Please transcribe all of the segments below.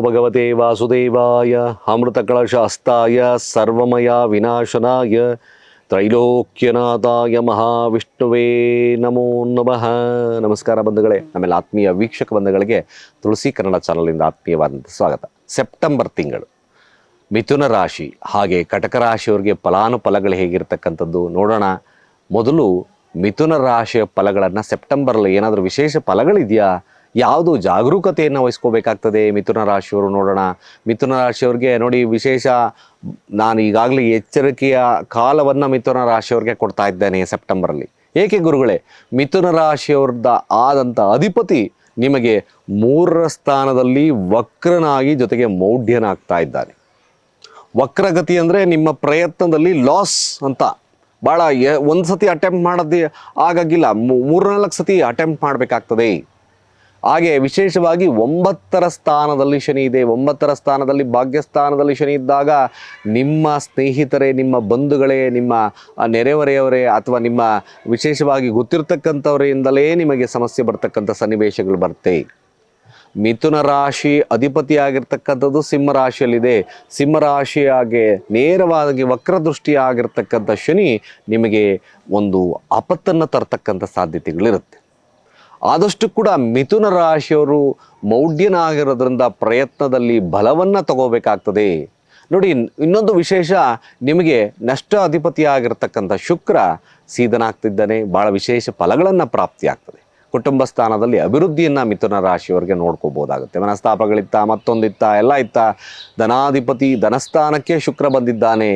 ಭಗವತೆ ವಾಸುದೇವಾಯ ಅಮೃತಕಳಶಾಸ್ತಾಯ ಸರ್ವಮಯ ವಿನಾಶನಾಯ ತ್ರೈಲೋಕ್ಯನಾಥಾಯ ಮಹಾವಿಷ್ಣುವೇ ನಮೋ ನಮಃ ನಮಸ್ಕಾರ ಬಂಧುಗಳೇ ಆಮೇಲೆ ಆತ್ಮೀಯ ವೀಕ್ಷಕ ಬಂಧುಗಳಿಗೆ ತುಳಸಿ ಕನ್ನಡ ಚಾನಲಿಂದ ಆತ್ಮೀಯವಾದಂಥ ಸ್ವಾಗತ. ಸೆಪ್ಟೆಂಬರ್ ತಿಂಗಳು, ಮಿಥುನ ರಾಶಿ, ಹಾಗೆ ಕಟಕ ರಾಶಿಯವರಿಗೆ ಫಲಾನುಫಲಗಳು ಹೇಗಿರ್ತಕ್ಕಂಥದ್ದು ನೋಡೋಣ. ಮೊದಲು ಮಿಥುನ ರಾಶಿಯ ಫಲಗಳನ್ನು ಸೆಪ್ಟೆಂಬರಲ್ಲಿ ಏನಾದರೂ ವಿಶೇಷ ಫಲಗಳಿದೆಯಾ? ಯಾವುದು ಜಾಗರೂಕತೆಯನ್ನು ವಹಿಸ್ಕೋಬೇಕಾಗ್ತದೆ ಮಿಥುನ ರಾಶಿಯವರು ನೋಡೋಣ. ಮಿಥುನ ರಾಶಿಯವ್ರಿಗೆ ನೋಡಿ ವಿಶೇಷ, ನಾನು ಈಗಾಗಲೇ ಎಚ್ಚರಿಕೆಯ ಕಾಲವನ್ನು ಮಿಥುನ ರಾಶಿಯವ್ರಿಗೆ ಕೊಡ್ತಾ ಇದ್ದೇನೆ ಸೆಪ್ಟೆಂಬರಲ್ಲಿ. ಏಕೆ ಗುರುಗಳೇ? ಮಿಥುನ ರಾಶಿಯವ್ರದ್ದ ಆದಂಥ ಅಧಿಪತಿ ನಿಮಗೆ ಮೂರರ ಸ್ಥಾನದಲ್ಲಿ ವಕ್ರನಾಗಿ ಜೊತೆಗೆ ಮೌಢ್ಯನಾಗ್ತಾ ಇದ್ದಾನೆ. ವಕ್ರಗತಿ ಅಂದರೆ ನಿಮ್ಮ ಪ್ರಯತ್ನದಲ್ಲಿ ಲಾಸ್ ಅಂತ. ಭಾಳ ಒಂದು ಸತಿ ಅಟೆಂಪ್ಟ್ ಮಾಡೋದೇ ಆಗಾಗಿಲ್ಲ. ಮೂರು ಮೂರ್ನಾಲ್ಕು ಸತಿ ಅಟೆಂಪ್ಟ್ ಮಾಡಬೇಕಾಗ್ತದೆ. ಹಾಗೆ ವಿಶೇಷವಾಗಿ ಒಂಬತ್ತರ ಸ್ಥಾನದಲ್ಲಿ ಶನಿ ಇದೆ, ಒಂಬತ್ತರ ಸ್ಥಾನದಲ್ಲಿ ಭಾಗ್ಯಸ್ಥಾನದಲ್ಲಿ ಶನಿ ಇದ್ದಾಗ ನಿಮ್ಮ ಸ್ನೇಹಿತರೇ, ನಿಮ್ಮ ಬಂಧುಗಳೇ, ನಿಮ್ಮ ನೆರೆಹೊರೆಯವರೇ ಅಥವಾ ನಿಮ್ಮ ವಿಶೇಷವಾಗಿ ಗೊತ್ತಿರ್ತಕ್ಕಂಥವರಿಂದಲೇ ನಿಮಗೆ ಸಮಸ್ಯೆ ಬರ್ತಕ್ಕಂಥ ಸನ್ನಿವೇಶಗಳು ಬರುತ್ತೆ. ಮಿಥುನ ರಾಶಿ ಅಧಿಪತಿಯಾಗಿರ್ತಕ್ಕಂಥದ್ದು ಸಿಂಹರಾಶಿಯಲ್ಲಿದೆ ರಾಶಿಯಲ್ಲಿದೆ. ಸಿಂಹ ರಾಶಿಯಾಗೆ ನೇರವಾಗಿ ವಕ್ರದೃಷ್ಟಿಯಾಗಿರ್ತಕ್ಕಂಥ ಶನಿ ನಿಮಗೆ ಒಂದು ಆಪತ್ತನ್ನು ತರ್ತಕ್ಕಂಥ ಸಾಧ್ಯತೆಗಳಿರುತ್ತೆ. ಆದಷ್ಟು ಕೂಡ ಮಿಥುನ ರಾಶಿಯವರು ಮೌಢ್ಯನಾಗಿರೋದ್ರಿಂದ ಪ್ರಯತ್ನದಲ್ಲಿ ಬಲವನ್ನು ತಗೋಬೇಕಾಗ್ತದೆ. ನೋಡಿ, ಇನ್ನೊಂದು ವಿಶೇಷ, ನಿಮಗೆ ನಷ್ಟ ಅಧಿಪತಿಯಾಗಿರ್ತಕ್ಕಂಥ ಶುಕ್ರ ಸೀದನಾಗ್ತಿದ್ದಾನೆ ಭಾಳ ವಿಶೇಷ ಫಲಗಳನ್ನು ಪ್ರಾಪ್ತಿಯಾಗ್ತದೆ. ಕುಟುಂಬ ಸ್ಥಾನದಲ್ಲಿ ಅಭಿವೃದ್ಧಿಯನ್ನು ಮಿಥುನ ರಾಶಿಯವರಿಗೆ ನೋಡ್ಕೋಬೋದಾಗುತ್ತೆ. ಮನಸ್ತಾಪಗಳಿತ್ತ, ಮತ್ತೊಂದಿತ್ತ, ಎಲ್ಲ ಇತ್ತ ಧನಾಧಿಪತಿ ಧನಸ್ಥಾನಕ್ಕೆ ಶುಕ್ರ ಬಂದಿದ್ದಾನೆ.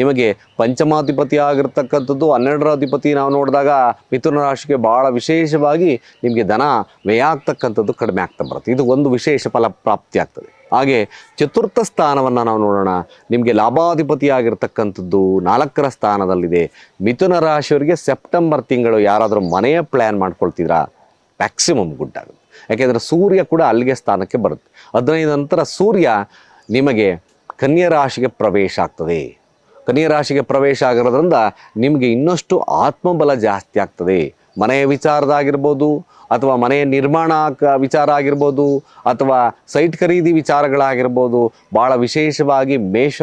ನಿಮಗೆ ಪಂಚಮಾಧಿಪತಿ ಆಗಿರ್ತಕ್ಕಂಥದ್ದು ಹನ್ನೆರಡರ ಅಧಿಪತಿ ನಾವು ನೋಡಿದಾಗ ಮಿಥುನ ರಾಶಿಗೆ ಭಾಳ ವಿಶೇಷವಾಗಿ ನಿಮಗೆ ಧನ ವ್ಯಯ ಆಗ್ತಕ್ಕಂಥದ್ದು ಕಡಿಮೆ ಆಗ್ತಾ ಬರುತ್ತೆ. ಇದು ಒಂದು ವಿಶೇಷ ಫಲ ಪ್ರಾಪ್ತಿ ಆಗ್ತದೆ. ಹಾಗೆ ಚತುರ್ಥ ಸ್ಥಾನವನ್ನು ನಾವು ನೋಡೋಣ. ನಿಮಗೆ ಲಾಭಾಧಿಪತಿ ಆಗಿರ್ತಕ್ಕಂಥದ್ದು ನಾಲ್ಕರ ಸ್ಥಾನದಲ್ಲಿದೆ. ಮಿಥುನ ರಾಶಿಯವರಿಗೆ ಸೆಪ್ಟೆಂಬರ್ ತಿಂಗಳು ಯಾರಾದರೂ ಮನೆಯ ಪ್ಲ್ಯಾನ್ ಮಾಡ್ಕೊಳ್ತಿದ್ರಾ? ಮ್ಯಾಕ್ಸಿಮಮ್ ಗುಡ್ ಆಗುತ್ತೆ. ಯಾಕೆಂದರೆ ಸೂರ್ಯ ಕೂಡ ಅಲ್ಲಿಗೆ ಸ್ಥಾನಕ್ಕೆ ಬರುತ್ತೆ. ಹದಿನೈದು ನಂತರ ಸೂರ್ಯ ನಿಮಗೆ ಕನ್ಯಾ ರಾಶಿಗೆ ಪ್ರವೇಶ ಆಗ್ತದೆ. ಕನ್ಯಾ ರಾಶಿಗೆ ಪ್ರವೇಶ ಆಗಿರೋದ್ರಿಂದ ನಿಮಗೆ ಇನ್ನಷ್ಟು ಆತ್ಮಬಲ ಜಾಸ್ತಿ ಆಗ್ತದೆ. ಮನೆಯ ವಿಚಾರದಾಗಿರ್ಬೋದು ಅಥವಾ ಮನೆಯ ನಿರ್ಮಾಣ ವಿಚಾರ ಆಗಿರ್ಬೋದು ಅಥವಾ ಸೈಟ್ ಖರೀದಿ ವಿಚಾರಗಳಾಗಿರ್ಬೋದು ಭಾಳ ವಿಶೇಷವಾಗಿ ಮೇಷ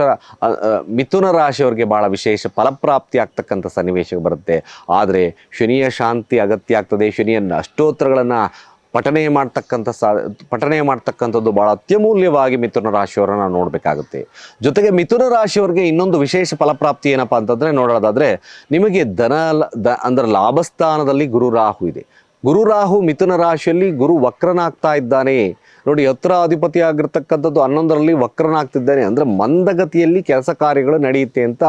ಮಿಥುನ ರಾಶಿಯವರಿಗೆ ಭಾಳ ವಿಶೇಷ ಫಲಪ್ರಾಪ್ತಿ ಆಗ್ತಕ್ಕಂಥ ಸನ್ನಿವೇಶ ಬರುತ್ತೆ. ಆದರೆ ಶನಿಯ ಶಾಂತಿ ಅಗತ್ಯ ಆಗ್ತದೆ. ಶನಿಯನ್ನು ಅಷ್ಟೋತ್ತರಗಳನ್ನು ಪಠನೆ ಮಾಡ್ತಕ್ಕಂಥ ಸಾ ಪಠನೆ ಮಾಡ್ತಕ್ಕಂಥದ್ದು ಭಾಳ ಅತ್ಯಮೂಲ್ಯವಾಗಿ ಮಿಥುನ ರಾಶಿಯವರನ್ನ ನಾವು ನೋಡಬೇಕಾಗುತ್ತೆ. ಜೊತೆಗೆ ಮಿಥುನ ರಾಶಿಯವರಿಗೆ ಇನ್ನೊಂದು ವಿಶೇಷ ಫಲಪ್ರಾಪ್ತಿ ಏನಪ್ಪಾ ಅಂತಂದರೆ ನೋಡೋದಾದರೆ ನಿಮಗೆ ಧನ ದ, ಅಂದರೆ ಲಾಭಸ್ಥಾನದಲ್ಲಿ ಗುರು ರಾಹು ಇದೆ. ಗುರು ರಾಹು ಮಿಥುನ ರಾಶಿಯಲ್ಲಿ ಗುರು ವಕ್ರನಾಗ್ತಾ ಇದ್ದಾನೆ. ನೋಡಿ, ಹತ್ರ ಅಧಿಪತಿ ಆಗಿರ್ತಕ್ಕಂಥದ್ದು ಹನ್ನೊಂದರಲ್ಲಿ ವಕ್ರನಾಗ್ತಿದ್ದಾನೆ. ಅಂದರೆ ಮಂದಗತಿಯಲ್ಲಿ ಕೆಲಸ ಕಾರ್ಯಗಳು ನಡೆಯುತ್ತೆ ಅಂತ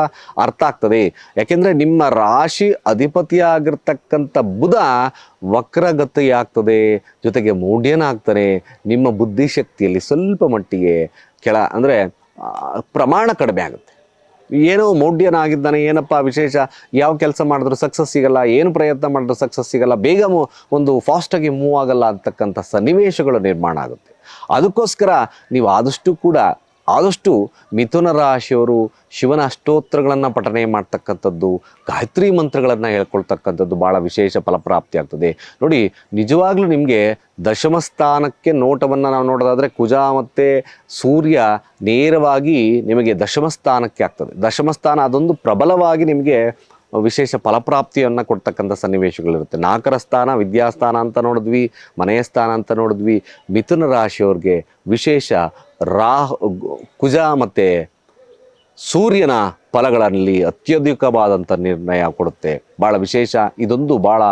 ಅರ್ಥ ಆಗ್ತದೆ. ಯಾಕೆಂದರೆ ನಿಮ್ಮ ರಾಶಿ ಅಧಿಪತಿಯಾಗಿರ್ತಕ್ಕಂಥ ಬುಧ ವಕ್ರಗತಿಯಾಗ್ತದೆ. ಜೊತೆಗೆ ಮೂಢ್ಯನಾಗ್ತಾನೆ. ನಿಮ್ಮ ಬುದ್ಧಿಶಕ್ತಿಯಲ್ಲಿ ಸ್ವಲ್ಪ ಮಟ್ಟಿಗೆ ಕೆಳ, ಅಂದರೆ ಪ್ರಮಾಣ ಕಡಿಮೆ ಆಗುತ್ತೆ. ಏನೋ ಮೌಢ್ಯನಾಗಿದ್ದಾನೆ, ಏನಪ್ಪ ವಿಶೇಷ? ಯಾವ ಕೆಲಸ ಮಾಡಿದ್ರು ಸಕ್ಸಸ್ ಸಿಗಲ್ಲ, ಏನು ಪ್ರಯತ್ನ ಮಾಡಿದ್ರು ಸಕ್ಸಸ್ ಸಿಗಲ್ಲ, ಬೇಗ ಒಂದು ಫಾಸ್ಟಾಗಿ ಮೂವ್ ಆಗಲ್ಲ ಅಂತಕ್ಕಂಥ ಸನ್ನಿವೇಶಗಳು ನಿರ್ಮಾಣ ಆಗುತ್ತೆ. ಅದಕ್ಕೋಸ್ಕರ ನೀವು ಆದಷ್ಟು ಕೂಡ ಆದಷ್ಟು ಮಿಥುನ ರಾಶಿಯವರು ಶಿವನ ಅಷ್ಟೋತ್ರಗಳನ್ನು ಪಠನೆ ಮಾಡ್ತಕ್ಕಂಥದ್ದು, ಗಾಯತ್ರಿ ಮಂತ್ರಗಳನ್ನು ಹೇಳ್ಕೊಳ್ತಕ್ಕಂಥದ್ದು ಭಾಳ ವಿಶೇಷ ಫಲಪ್ರಾಪ್ತಿ ಆಗ್ತದೆ ನೋಡಿ, ನಿಜವಾಗ್ಲೂ ನಿಮಗೆ ದಶಮ ಸ್ಥಾನಕ್ಕೆ ನೋಟವನ್ನು ನಾವು ನೋಡೋದಾದರೆ ಕುಜ ಮತ್ತು ಸೂರ್ಯ ನೇರವಾಗಿ ನಿಮಗೆ ದಶಮ ಸ್ಥಾನಕ್ಕೆ ಆಗ್ತದೆ. ದಶಮಸ್ಥಾನ ಅದೊಂದು ಪ್ರಬಲವಾಗಿ ನಿಮಗೆ ವಿಶೇಷ ಫಲಪ್ರಾಪ್ತಿಯನ್ನು ಕೊಡ್ತಕ್ಕಂಥ ಸನ್ನಿವೇಶಗಳಿರುತ್ತೆ. ನಾಲ್ಕರ ಸ್ಥಾನ, ವಿದ್ಯಾಸ್ಥಾನ ಅಂತ ನೋಡಿದ್ವಿ, ಮನೆಯ ಸ್ಥಾನ ಅಂತ ನೋಡಿದ್ವಿ. ಮಿಥುನ ರಾಶಿಯವ್ರಿಗೆ ವಿಶೇಷ ರಾಹು, ಕುಜ ಮತ್ತು ಸೂರ್ಯನ ಫಲಗಳಲ್ಲಿ ಅತ್ಯಧಿಕವಾದಂಥ ನಿರ್ಣಯ ಕೊಡುತ್ತೆ. ಭಾಳ ವಿಶೇಷ. ಇದೊಂದು ಭಾಳ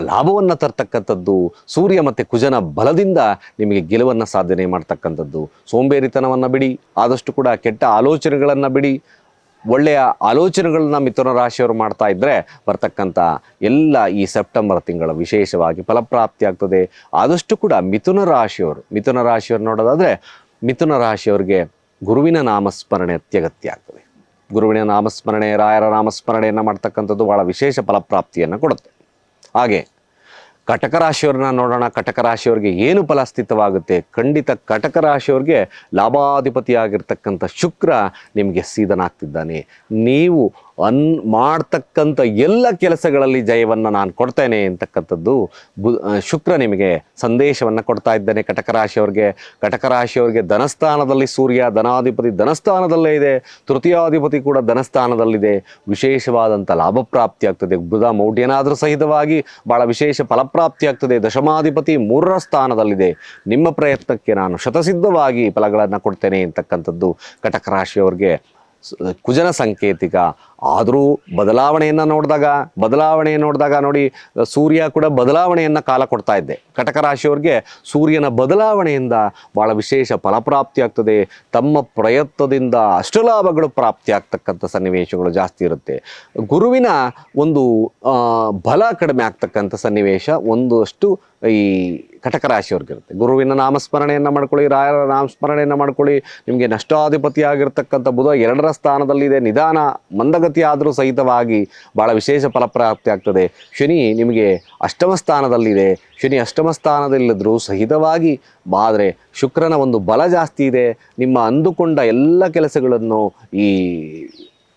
ಲಾಭವನ್ನು ತರ್ತಕ್ಕಂಥದ್ದು. ಸೂರ್ಯ ಮತ್ತು ಕುಜನ ಬಲದಿಂದ ನಿಮಗೆ ಗೆಲುವನ್ನು ಸಾಧನೆ ಮಾಡ್ತಕ್ಕಂಥದ್ದು. ಸೋಂಬೇರಿತನವನ್ನು ಬಿಡಿ. ಆದಷ್ಟು ಕೂಡ ಕೆಟ್ಟ ಆಲೋಚನೆಗಳನ್ನು ಬಿಡಿ. ಒಳ್ಳೆಯ ಆಲೋಚನೆಗಳನ್ನ ಮಿಥುನ ರಾಶಿಯವರು ಮಾಡ್ತಾ ಇದ್ದರೆ ಬರ್ತಕ್ಕಂಥ ಎಲ್ಲ ಈ ಸೆಪ್ಟೆಂಬರ್ ತಿಂಗಳ ವಿಶೇಷವಾಗಿ ಫಲಪ್ರಾಪ್ತಿ ಆಗ್ತದೆ ಆದಷ್ಟು ಕೂಡ ಮಿಥುನ ರಾಶಿಯವರು ಮಿಥುನ ರಾಶಿಯವರು ನೋಡೋದಾದರೆ ಮಿಥುನ ರಾಶಿಯವರಿಗೆ ಗುರುವಿನ ನಾಮಸ್ಮರಣೆ ಅತ್ಯಗತ್ಯ ಆಗ್ತದೆ. ಗುರುವಿನ ನಾಮಸ್ಮರಣೆ, ರಾಯರ ನಾಮಸ್ಮರಣೆಯನ್ನು ಮಾಡ್ತಕ್ಕಂಥದ್ದು ಭಾಳ ವಿಶೇಷ ಫಲಪ್ರಾಪ್ತಿಯನ್ನು ಕೊಡುತ್ತೆ. ಹಾಗೆ ಕಟಕ ರಾಶಿಯವ್ರನ್ನ ನೋಡೋಣ. ಕಟಕ ರಾಶಿಯವ್ರಿಗೆ ಏನು ಫಲ ಸ್ಥಿತವಾಗುತ್ತೆ ಖಂಡಿತ ಕಟಕ ರಾಶಿಯವ್ರಿಗೆ ಲಾಭಾಧಿಪತಿಯಾಗಿರ್ತಕ್ಕಂಥ ಶುಕ್ರ ನಿಮಗೆ ಸೀದನಾಗ್ತಿದ್ದಾನೆ. ನೀವು ಅನ್ ಮಾಡ್ತಕ್ಕಂಥ ಎಲ್ಲ ಕೆಲಸಗಳಲ್ಲಿ ಜಯವನ್ನು ನಾನು ಕೊಡ್ತೇನೆ ಅಂತಕ್ಕಂಥದ್ದು ಬು ಶುಕ್ರ ನಿಮಗೆ ಸಂದೇಶವನ್ನು ಕೊಡ್ತಾ ಇದ್ದೇನೆ. ಕಟಕ ರಾಶಿಯವ್ರಿಗೆ ಕಟಕ ರಾಶಿಯವ್ರಿಗೆ ಧನಸ್ಥಾನದಲ್ಲಿ ಸೂರ್ಯ, ಧನಾಧಿಪತಿ ಧನಸ್ಥಾನದಲ್ಲೇ ಇದೆ. ತೃತೀಯಾಧಿಪತಿ ಕೂಡ ಧನಸ್ಥಾನದಲ್ಲಿದೆ. ವಿಶೇಷವಾದಂಥ ಲಾಭ ಪ್ರಾಪ್ತಿ ಆಗ್ತದೆ. ಬುಧ ಮೌಢ್ಯನಾದರೂ ಸಹಿತವಾಗಿ ಭಾಳ ವಿಶೇಷ ಫಲಪ್ರಾಪ್ತಿ ಆಗ್ತದೆ. ದಶಮಾಧಿಪತಿ ಮೂರರ ಸ್ಥಾನದಲ್ಲಿದೆ. ನಿಮ್ಮ ಪ್ರಯತ್ನಕ್ಕೆ ನಾನು ಶತಸಿದ್ಧವಾಗಿ ಫಲಗಳನ್ನು ಕೊಡ್ತೇನೆ ಅಂತಕ್ಕಂಥದ್ದು ಕಟಕ ರಾಶಿಯವ್ರಿಗೆ. ಕುಜನ ಸಂಕೇತಿಕ ಆದರೂ ಬದಲಾವಣೆಯನ್ನು ನೋಡಿದಾಗ ಬದಲಾವಣೆ ನೋಡಿದಾಗ ನೋಡಿ, ಸೂರ್ಯ ಕೂಡ ಬದಲಾವಣೆಯನ್ನು ಕಾಲ ಕೊಡ್ತಾ ಇದ್ದೆ. ಕಟಕ ರಾಶಿಯವ್ರಿಗೆ ಸೂರ್ಯನ ಬದಲಾವಣೆಯಿಂದ ಭಾಳ ವಿಶೇಷ ಫಲಪ್ರಾಪ್ತಿ ಆಗ್ತದೆ. ತಮ್ಮ ಪ್ರಯತ್ನದಿಂದ ಅಷ್ಟು ಲಾಭಗಳು ಪ್ರಾಪ್ತಿ ಆಗ್ತಕ್ಕಂಥ ಸನ್ನಿವೇಶಗಳು ಜಾಸ್ತಿ ಇರುತ್ತೆ. ಗುರುವಿನ ಒಂದು ಬಲ ಕಡಿಮೆ ಆಗ್ತಕ್ಕಂಥ ಸನ್ನಿವೇಶ ಒಂದಷ್ಟು ಈ ಕಟಕ ರಾಶಿಯವ್ರಿಗಿರುತ್ತೆ ಗುರುವಿನ ನಾಮಸ್ಮರಣೆಯನ್ನು ಮಾಡ್ಕೊಳ್ಳಿ, ರಾಯರ ನಾಮಸ್ಮರಣೆಯನ್ನು ಮಾಡ್ಕೊಳ್ಳಿ. ನಿಮಗೆ ನಷ್ಟಾಧಿಪತಿ ಆಗಿರ್ತಕ್ಕಂಥ ಬುಧ ಎರಡರ ಸ್ಥಾನದಲ್ಲಿದೆ. ನಿಧಾನ ಮಂದಗತಿ ಆದರೂ ಸಹಿತವಾಗಿ ಭಾಳ ವಿಶೇಷ ಫಲಪ್ರಾಪ್ತಿ ಆಗ್ತದೆ. ಶನಿ ನಿಮಗೆ ಅಷ್ಟಮ ಸ್ಥಾನದಲ್ಲಿದೆ. ಶನಿ ಅಷ್ಟಮ ಸ್ಥಾನದಲ್ಲಿದ್ದರೂ ಸಹಿತವಾಗಿ ಆದರೆ ಶುಕ್ರನ ಒಂದು ಬಲ ಜಾಸ್ತಿ ಇದೆ. ನಿಮ್ಮ ಅಂದುಕೊಂಡ ಎಲ್ಲ ಕೆಲಸಗಳನ್ನು ಈ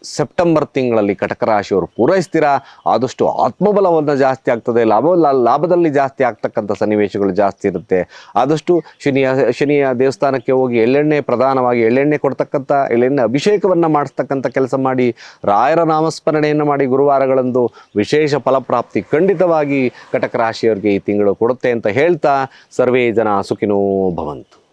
ಸೆಪ್ಟೆಂಬರ್ ತಿಂಗಳಲ್ಲಿ ಕಟಕ ರಾಶಿಯವರು ಪೂರೈಸ್ತೀರಾ? ಆದಷ್ಟು ಆತ್ಮಬಲವನ್ನು ಜಾಸ್ತಿ ಆಗ್ತದೆ, ಲಾಭ ಲಾಭದಲ್ಲಿ ಜಾಸ್ತಿ ಆಗ್ತಕ್ಕಂಥ ಸನ್ನಿವೇಶಗಳು ಜಾಸ್ತಿ ಇರುತ್ತೆ. ಆದಷ್ಟು ಶನಿಯ ಶನಿಯ ದೇವಸ್ಥಾನಕ್ಕೆ ಹೋಗಿ ಎಳ್ಳೆಣ್ಣೆ ಪ್ರಧಾನವಾಗಿ ಎಳ್ಳೆಣ್ಣೆ ಕೊಡ್ತಕ್ಕಂಥ, ಎಳ್ಳೆಣ್ಣೆ ಅಭಿಷೇಕವನ್ನು ಮಾಡಿಸ್ತಕ್ಕಂಥ ಕೆಲಸ ಮಾಡಿ, ರಾಯರ ನಾಮಸ್ಮರಣೆಯನ್ನು ಮಾಡಿ ಗುರುವಾರಗಳಂದು ವಿಶೇಷ ಫಲಪ್ರಾಪ್ತಿ ಖಂಡಿತವಾಗಿ ಕಟಕ ರಾಶಿಯವರಿಗೆ ಈ ತಿಂಗಳು ಕೊಡುತ್ತೆ ಅಂತ ಹೇಳ್ತಾ ಸರ್ವೇ ಜನ ಸುಖಿನೋ ಭವಂತು.